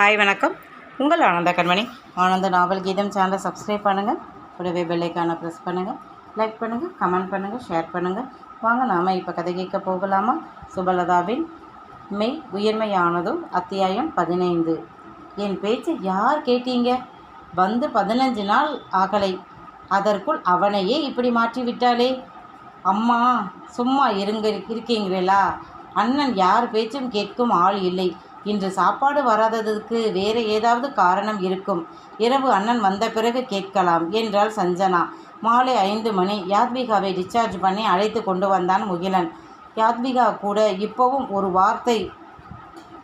Hi வணக்கம். உங்கள் ஆனந்த கண்மணி. ஆனந்த நாவல் கீதம் சேனலை சப்ஸ்கிரைப் பண்ணுங்கள் கூடவே பெல்லைக்கான ப்ரெஸ் பண்ணுங்கள் லைக் பண்ணுங்கள் கமெண்ட் பண்ணுங்கள் ஷேர் பண்ணுங்கள் வாங்க நாம் இப்போ கதை கேட்க போகலாமா? சுபலதாவின் மெய் உயர்மையானதோ அத்தியாயம் பதினைந்து. என் பேச்சை யார் கேட்டீங்க? வந்து பதினஞ்சு நாள் ஆகலை. அதற்குள் அவனையே இப்படி மாற்றி விட்டாளே அம்மா சும்மா இருங்க இருக்கீங்களா? அண்ணன் யார் பேச்சும் கேட்கும் ஆள் இல்லை. இன்று சாப்பாடு வராததுக்கு வேறு ஏதாவது காரணம் இருக்கும். இரவு அண்ணன் வந்த பிறகு கேட்கலாம் என்றாள் சஞ்சனா. மாலை ஐந்து மணி. யாத்விகாவை டிஸ்சார்ஜ் பண்ணி அழைத்து கொண்டு வந்தான் முகிலன். யாத்விகா கூட இப்போவும் ஒரு வார்த்தை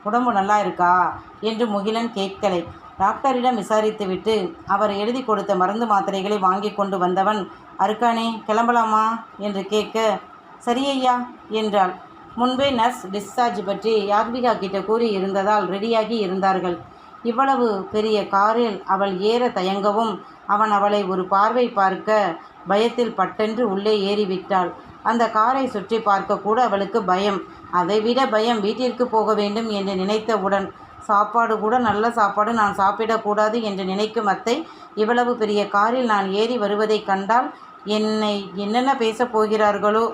உடம்பு நல்லா இருக்கா? என்று முகிலன் கேட்கலை. டாக்டரிடம் விசாரித்துவிட்டு அவர் எழுதி கொடுத்த மருந்து மாத்திரைகளை வாங்கி கொண்டு வந்தவன் அருக்கானே கிளம்பலாமா? என்று கேட்க சரியையா என்றாள். முன்பே நர்ஸ் டிஸ்சார்ஜ் பற்றி யாத்விகா கிட்ட கூறி இருந்ததால் ரெடியாகி இருந்தார்கள். இவ்வளவு பெரிய காரில் அவள் ஏற தயங்கவும் அவன் அவளை ஒரு பார்வை பார்க்க பயத்தில் பட்டென்று உள்ளே ஏறிவிட்டாள். அந்த காரை சுற்றி பார்க்க கூட அவளுக்கு பயம். அதைவிட பயம் வீட்டிற்கு போக வேண்டும் என்று நினைத்தவுடன் சாப்பாடு கூட நல்ல சாப்பாடு நான் சாப்பிடக்கூடாது என்று நினைக்கும் அத்தை இவ்வளவு பெரிய காரில் நான் ஏறி வருவதைக் கண்டால் என்னை என்னென்ன பேசப் போகிறார்களோ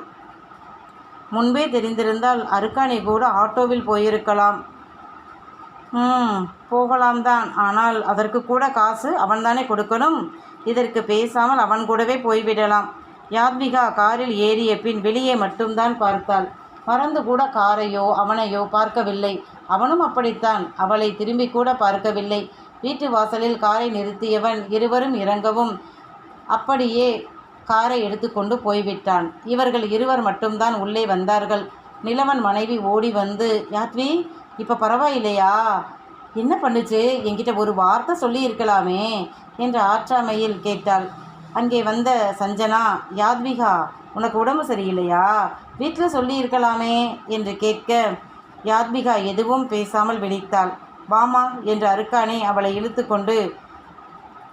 முன்பே தெரிந்திருந்தால் அருக்காணி கூட ஆட்டோவில் போயிருக்கலாம். ம் போகலாம் தான். ஆனால் அதற்கு கூட காசு அவன்தானே கொடுக்கணும்? இதற்கு பேசாமல் அவன் கூடவே போய்விடலாம். யாத்விகா காரில் ஏறிய பின் வெளியே மட்டும்தான் பார்த்தாள். மறந்து கூட காரையோ அவனையோ பார்க்கவில்லை. அவனும் அப்படித்தான். அவளை திரும்பி கூட பார்க்கவில்லை. வீட்டு வாசலில் காரை நிறுத்தியவன் இருவரும் இறங்கவும் அப்படியே காரை எடுத்துக்கொண்டு போய்விட்டான். இவர்கள் இருவர் மட்டும்தான் உள்ளே வந்தார்கள். நிலவன் மனைவி ஓடி வந்து யாத்வி இப்போ பரவாயில்லையா? என்ன பண்ணுச்சு? என்கிட்ட ஒரு வார்த்தை சொல்லி இருக்கலாமே என்று ஆற்றாமையில் கேட்டாள். அங்கே வந்த சஞ்சனா யாத்விகா உனக்கு உடம்பு சரியில்லையா? வீட்டில் சொல்லி இருக்கலாமே என்று கேட்க யாத்விகா எதுவும் பேசாமல் விழித்தாள். வாமா என்று அருக்காணி அவளை இழுத்து கொண்டு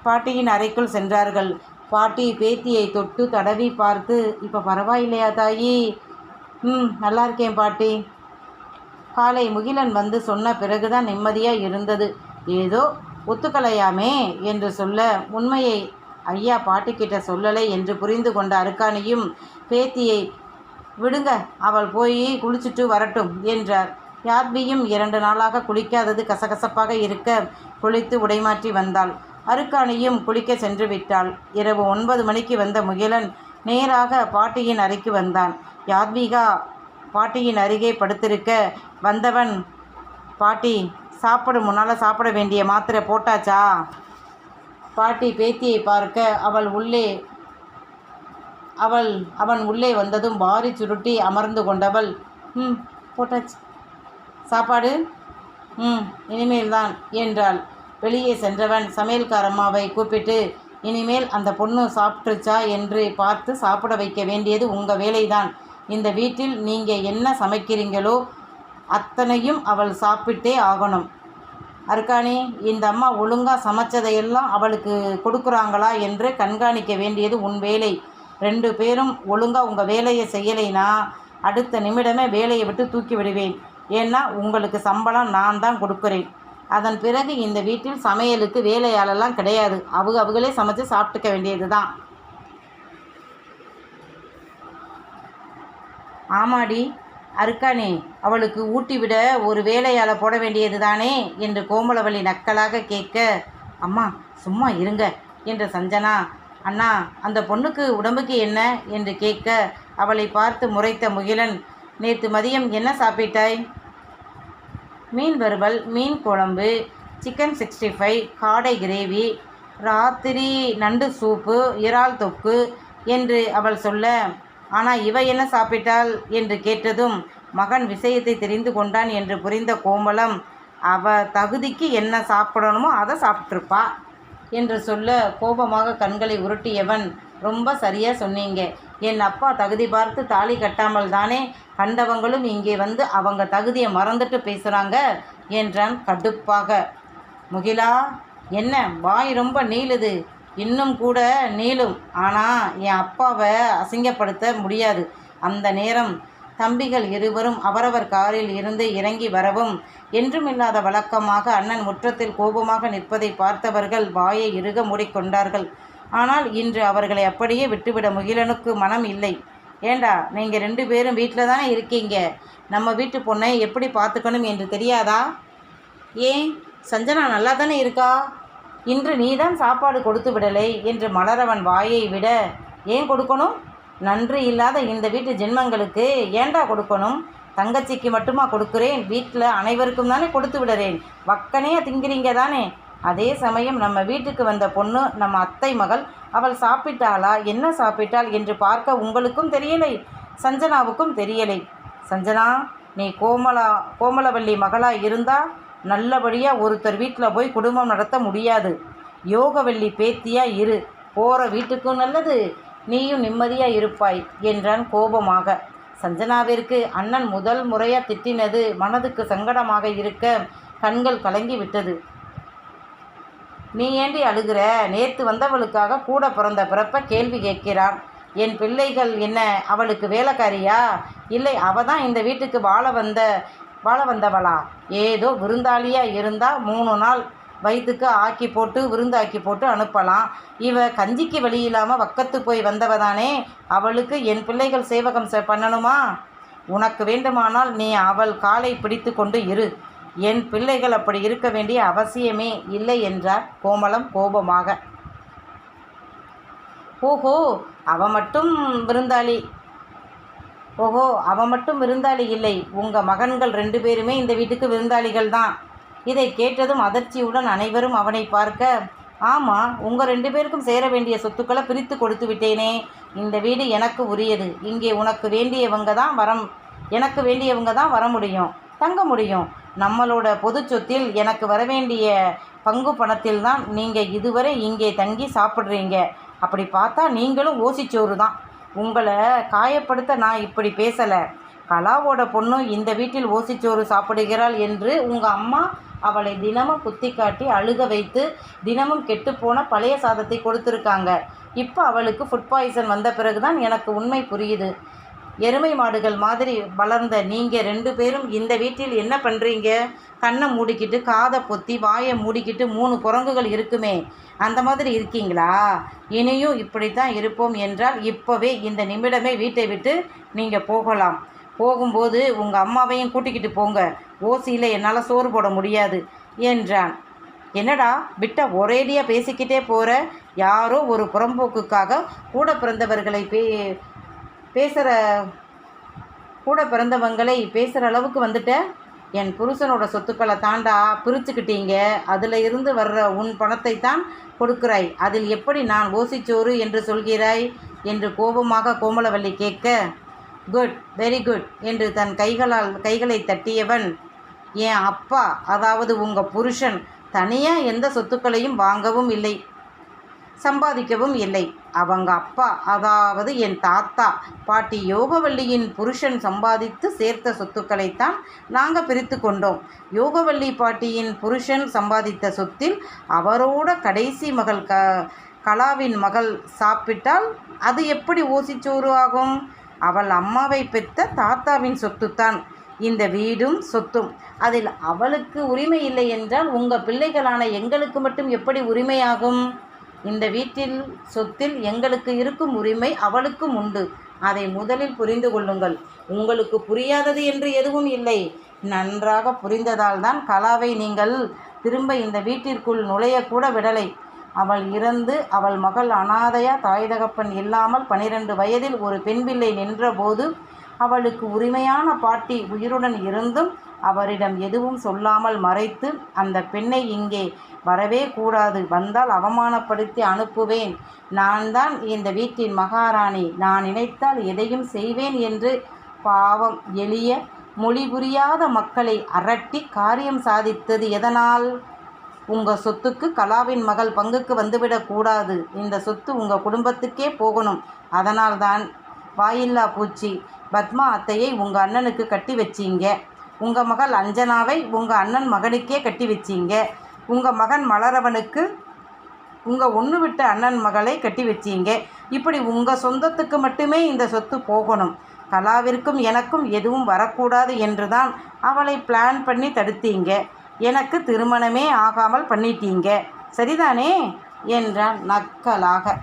பாட்டியின் அறைக்குள் சென்றார்கள். பாட்டி பேத்தியை தொட்டு தடவி பார்த்து இப்போ பரவாயில்லையா தாயி? ம் நல்லா இருக்கேன் பாட்டி. காலை முகிலன் வந்து சொன்ன பிறகுதான் நிம்மதியாக இருந்தது. ஏதோ ஒத்துக்கலையாமே என்று சொல்ல உண்மையை ஐயா பாட்டிக்கிட்ட சொல்லலை என்று புரிந்து கொண்ட அருக்காணியும் பேத்தியை விடுங்க அவள் போய் குளிச்சுட்டு வரட்டும் என்றார். யார்பியும் இரண்டு நாளாக குளிக்காதது கசகசப்பாக இருக்க குளித்து உடைமாற்றி வந்தாள். அருக்காணியும் குளிக்க சென்று விட்டாள். இரவு ஒன்பது மணிக்கு வந்த முகிலன் நேராக பாட்டியின் அறைக்கு வந்தான். யாத்விகா பாட்டியின் அருகே படுத்திருக்க வந்தவன் பாட்டி சாப்பிடும் முன்னால் சாப்பிட வேண்டிய மாத்திரை போட்டாச்சா? பாட்டி பேத்தியை பார்க்க அவள் உள்ளே அவள் அவன் உள்ளே வந்ததும் வாரி சுருட்டி அமர்ந்து கொண்டவள் ம் போட்டாச்சு. சாப்பாடு? ம் இனிமேல்தான் என்றாள். வெளியே சென்றவன். சமையல்காரம்மாவை கூப்பிட்டு இனிமேல் அந்த பொண்ணு சாப்பிட்டுச்சா என்று பார்த்து சாப்பிட வைக்க வேண்டியது உங்கள் வேலைதான். இந்த வீட்டில் நீங்கள் என்ன சமைக்கிறீங்களோ அத்தனையும் அவள் சாப்பிட்டே ஆகணும். அர்க்காணி இந்த அம்மா ஒழுங்காக சமைச்சதையெல்லாம் அவளுக்கு கொடுக்குறாங்களா என்று கண்காணிக்க வேண்டியது உன் வேலை. ரெண்டு பேரும் ஒழுங்காக உங்கள் வேலையை செய்யலைனா அடுத்த நிமிடமே வேலையை விட்டு தூக்கி விடுவேன். ஏன்னா உங்களுக்கு சம்பளம் நான் தான் கொடுக்குறேன். அதன் பிறகு இந்த வீட்டில் சமையலுக்கு வேலையாளெல்லாம் கிடையாது. அவங்க அவங்களே சமைச்சு சாப்பிட்டுக்க வேண்டியது தான் ஆமாடி அருக்கானே அவளுக்கு ஊட்டி விட ஒரு வேலையாளை போட வேண்டியது தானே என்று கோமலவள்ளி நக்கலாக கேட்க அம்மா சும்மா இருங்க என்ற சஞ்சனா. அண்ணா அந்த பொண்ணுக்கு உடம்புக்கு என்ன? என்று கேட்க அவளை பார்த்து முறைத்த முகிலன் நேற்று மதியம் என்ன சாப்பிட்டாய்? மீன் வறுவல் மீன் குழம்பு சிக்கன் சிக்ஸ்டி ஃபைவ் காடை கிரேவி ராத்திரி நண்டு சூப்பு இறால் தொக்கு என்று அவள் சொல்ல ஆனால் இவ என்ன சாப்பிட்டாள்? என்று கேட்டதும் மகன் விஷயத்தை தெரிந்து கொண்டான் என்று புரிந்த கோமலம் அவ தகுதிக்கு என்ன சாப்பிடணுமோ அதை சாப்பிட்ருப்பா என்று சொல்ல கோபமாக கண்களை உருட்டியவன் ரொம்ப சரியாக சொன்னீங்க. என் அப்பா தகுதி பார்த்து தாலி கட்டாமல் தானே கண்டவங்களும் இங்கே வந்து அவங்க தகுதியை மறந்துட்டு பேசுகிறாங்க என்றான் கடுப்பாக. முகிலா என்ன? வாய் ரொம்ப நீளுது. இன்னும் கூட நீளும். ஆனால் என் அப்பாவை அசிங்கப்படுத்த முடியாது. அந்த நேரம் தம்பிகள் இருவரும் அவரவர் காரில் இருந்து இறங்கி வரவும் என்றுமில்லாத வழக்கமாக அண்ணன் முற்றத்தில் கோபமாக நிற்பதை பார்த்தவர்கள் வாயை இறுக மூடிக்கொண்டார்கள். ஆனால் இன்று அவர்களை அப்படியே விட்டுவிட முகிலனுக்கு மனம் இல்லை. ஏண்டா நீங்கள் ரெண்டு பேரும் வீட்டில் தானே இருக்கீங்க? நம்ம வீட்டு பொண்ணை எப்படி பார்த்துக்கணும் என்று தெரியாதா? ஏன்? சஞ்சனா நல்லா தானே இருக்கா? இன்று நீதான் சாப்பாடு கொடுத்து விடலை என்று மலரவன் வாயை விட. ஏன் கொடுக்கணும்? நன்றி இல்லாத இந்த வீட்டு ஜென்மங்களுக்கு ஏண்டா கொடுக்கணும்? தங்கச்சிக்கு மட்டுமா கொடுக்குறேன்? வீட்டில் அனைவருக்கும் தானே கொடுத்து விடுறேன். வக்கனையாக திங்கிறீங்க தானே? அதே சமயம் நம்ம வீட்டுக்கு வந்த பொண்ணு நம்ம அத்தை மகள் அவள் சாப்பிட்டாளா என்ன சாப்பிட்டாள் என்று பார்க்க உங்களுக்கும் தெரியலை. சஞ்சனாவுக்கும் தெரியலை. சஞ்சனா நீ கோமலா கோமலவல்லி மகளாக இருந்தா நல்லபடியாக ஒருத்தர் வீட்டில் போய் குடும்பம் நடத்த முடியாது. யோகவல்லி பேத்தியாக இரு. போகிற வீட்டுக்கும் நல்லது. நீயும் நிம்மதியாக இருப்பாய் என்றான் கோபமாக. சஞ்சனாவிற்கு அண்ணன் முதல் முறையாக திட்டினது மனதுக்கு சங்கடமாக இருக்க கண்கள் கலங்கி விட்டது. நீ ஏண்டி அழுகிற? நேற்று வந்தவளுக்காக கூட பிறந்த பிறப்ப கேள்வி கேட்கிறான். என் பிள்ளைகள் என்ன அவளுக்கு வேலைக்காரியா? இல்லை அவ தான் இந்த வீட்டுக்கு வாழ வந்த வாழ வந்தவளா? ஏதோ விருந்தாளியா இருந்தால் மூணு நாள் வயிற்றுக்கு ஆக்கி போட்டு விருந்தாக்கி போட்டு அனுப்பலாம். இவ கஞ்சிக்கு வழி இல்லாமல் வக்கத்து போய் வந்தவ தானே அவளுக்கு என் பிள்ளைகள் சேவகம் பண்ணணுமா? உனக்கு வேண்டுமானால் நீ அவள் காலை பிடித்து கொண்டு இரு. என் பிள்ளைகள் அப்படி இருக்க வேண்டிய அவசியமே இல்லை என்றார் கோமளம் கோபமாக. ஓஹோ அவ மட்டும் விருந்தாளி. ஓஹோ அவ மட்டும் விருந்தாளி இல்லை. உங்கள் மகன்கள் ரெண்டு பேருமே இந்த வீட்டுக்கு விருந்தாளிகள் தான். இதை கேட்டதும் அதிர்ச்சியுடன் அனைவரும் அவனை பார்க்க ஆமாம் உங்கள் ரெண்டு பேருக்கும் சேர வேண்டிய சொத்துக்களை பிரித்து கொடுத்து விட்டேனே. இந்த வீடு எனக்கு உரியது. இங்கே உனக்கு வேண்டியவங்க தான் வரம் எனக்கு வேண்டியவங்க தான் வர முடியும் தங்க முடியும். நம்மளோட பொது சொத்தில் எனக்கு வர வேண்டிய பங்கு பணத்தில் தான் நீங்கள் இதுவரை இங்கே தங்கி சாப்பிட்றீங்க. அப்படி பார்த்தா நீங்களும் ஓசிச்சோறு தான் உங்களை காயப்படுத்த நான் இப்படி பேசலை. கலாவோட பொண்ணு இந்த வீட்டில் ஓசிச்சோறு சாப்பிடுகிறாள் என்று உங்கள் அம்மா அவளை தினமும் குத்தி காட்டி அழுக வைத்து தினமும் கெட்டுப்போன பழைய சாதத்தை கொடுத்துருக்காங்க. இப்போ அவளுக்கு ஃபுட் பாய்சன் வந்த பிறகு தான் எனக்கு உண்மை புரியுது. எருமை மாடுகள் மாதிரி வளர்ந்த நீங்கள் ரெண்டு பேரும் இந்த வீட்டில் என்ன பண்ணுறீங்க கண்ணை மூடிக்கிட்டு காதை பொத்தி வாயை மூடிக்கிட்டு மூணு குரங்குகள் இருக்குமே. அந்த மாதிரி இருக்கீங்களா? இனியும் இப்படித்தான் இருப்போம் என்றால் இப்போவே இந்த நிமிடமே வீட்டை விட்டு நீங்கள் போகலாம். போகும்போது உங்கள் அம்மாவையும் கூட்டிக்கிட்டு போங்க. ஓசியில் என்னால் சோறு போட முடியாது என்றான். என்னடா விட்ட ஒரேடியாக பேசிக்கிட்டே போகிற யாரோ ஒரு புறம்போக்குக்காக கூட பிறந்தவர்களை பே பேசுகிற கூட பிறந்தவங்களை பேசுகிற அளவுக்கு வந்துட்ட. என் புருஷனோட சொத்துக்களை தாண்டா பிரிச்சுக்கிட்டீங்க. அதில் இருந்து வர்ற உன் பணத்தை தான் கொடுக்கிறாய். அதில் எப்படி நான் ஓசிச்சோறு என்று சொல்கிறாய்? என்று கோபமாக கோமலவல்லி கேட்க குட் வெரி குட் என்று தன் கைகளால் கைகளை தட்டியவன் என் அப்பா அதாவது உங்கள் புருஷன் தனியாக எந்த சொத்துக்களையும் வாங்கவும் இல்லை. சம்பாதிக்கவும் இல்லை. அவங்க அப்பா அதாவது என் தாத்தா பாட்டி யோகவல்லியின் புருஷன் சம்பாதித்து சேர்த்த சொத்துக்களைத்தான் நாங்கள் பிரித்து கொண்டோம். யோகவல்லி பாட்டியின் புருஷன் சம்பாதித்த சொத்தில் அவரோட கடைசி மகள் க கலாவின் மகள் சாப்பிட்டால் அது எப்படி ஓசிச்சோறு ஆகும்? அவள் அம்மாவை பெற்ற தாத்தாவின் சொத்துத்தான். இந்த வீடும் சொத்தும். அதில் அவளுக்கு உரிமை இல்லை என்றால் உங்கள் பிள்ளைகளான எங்களுக்கு மட்டும் எப்படி உரிமையாகும்? இந்த வீட்டில் சொத்தில் எங்களுக்கு இருக்கும் உரிமை அவளுக்கும் உண்டு. அதை முதலில் புரிந்து கொள்ளுங்கள். உங்களுக்கு புரியாதது என்று எதுவும் இல்லை. நன்றாக புரிந்ததால் தான் கலாவை நீங்கள் திரும்ப இந்த வீட்டிற்குள் நுழையக்கூட விடலை. அவள் இறந்து அவள் மகள் அனாதையா தாய் தகப்பன் இல்லாமல் பனிரெண்டு வயதில் ஒரு பெண் பிள்ளை நின்றபோது அவளுக்கு உரிமையான பாட்டி உயிருடன் இருந்தும் அவரிடம் எதுவும் சொல்லாமல் மறைத்து அந்த பெண்ணை இங்கே வரவே கூடாது வந்தால் அவமானப்படுத்தி அனுப்புவேன். நான் தான் இந்த வீட்டின் மகாராணி. நான் நினைத்தால் எதையும் செய்வேன் என்று பாவம் எளிய மொழி புரியாத மக்களை அரட்டி காரியம் சாதித்தது எதனால்? உங்கள் சொத்துக்கு கலாவின் மகள் பங்குக்கு வந்துவிடக்கூடாது இந்த சொத்து உங்கள் குடும்பத்துக்கே போகணும். அதனால்தான் வாயில்லா பூச்சி பத்மா அத்தையை உங்கள் அண்ணனுக்கு கட்டி வச்சிங்க. உங்கள் மகள் அஞ்சனாவை உங்கள் அண்ணன் மகனுக்கே கட்டி வச்சீங்க. உங்கள் மகன் மலரவனுக்கு உங்கள் ஒன்று விட்ட அண்ணன் மகளை கட்டி வச்சிங்க. இப்படி உங்கள் சொந்தத்துக்கு மட்டுமே இந்த சொத்து போகணும். கலாவிற்கும் எனக்கும் எதுவும் வரக்கூடாது என்று தான் அவளை பிளான் பண்ணி தடுத்தீங்க. எனக்கு திருமணமே ஆகாமல் பண்ணிட்டீங்க. சரிதானே? என்றான் நக்கலாக.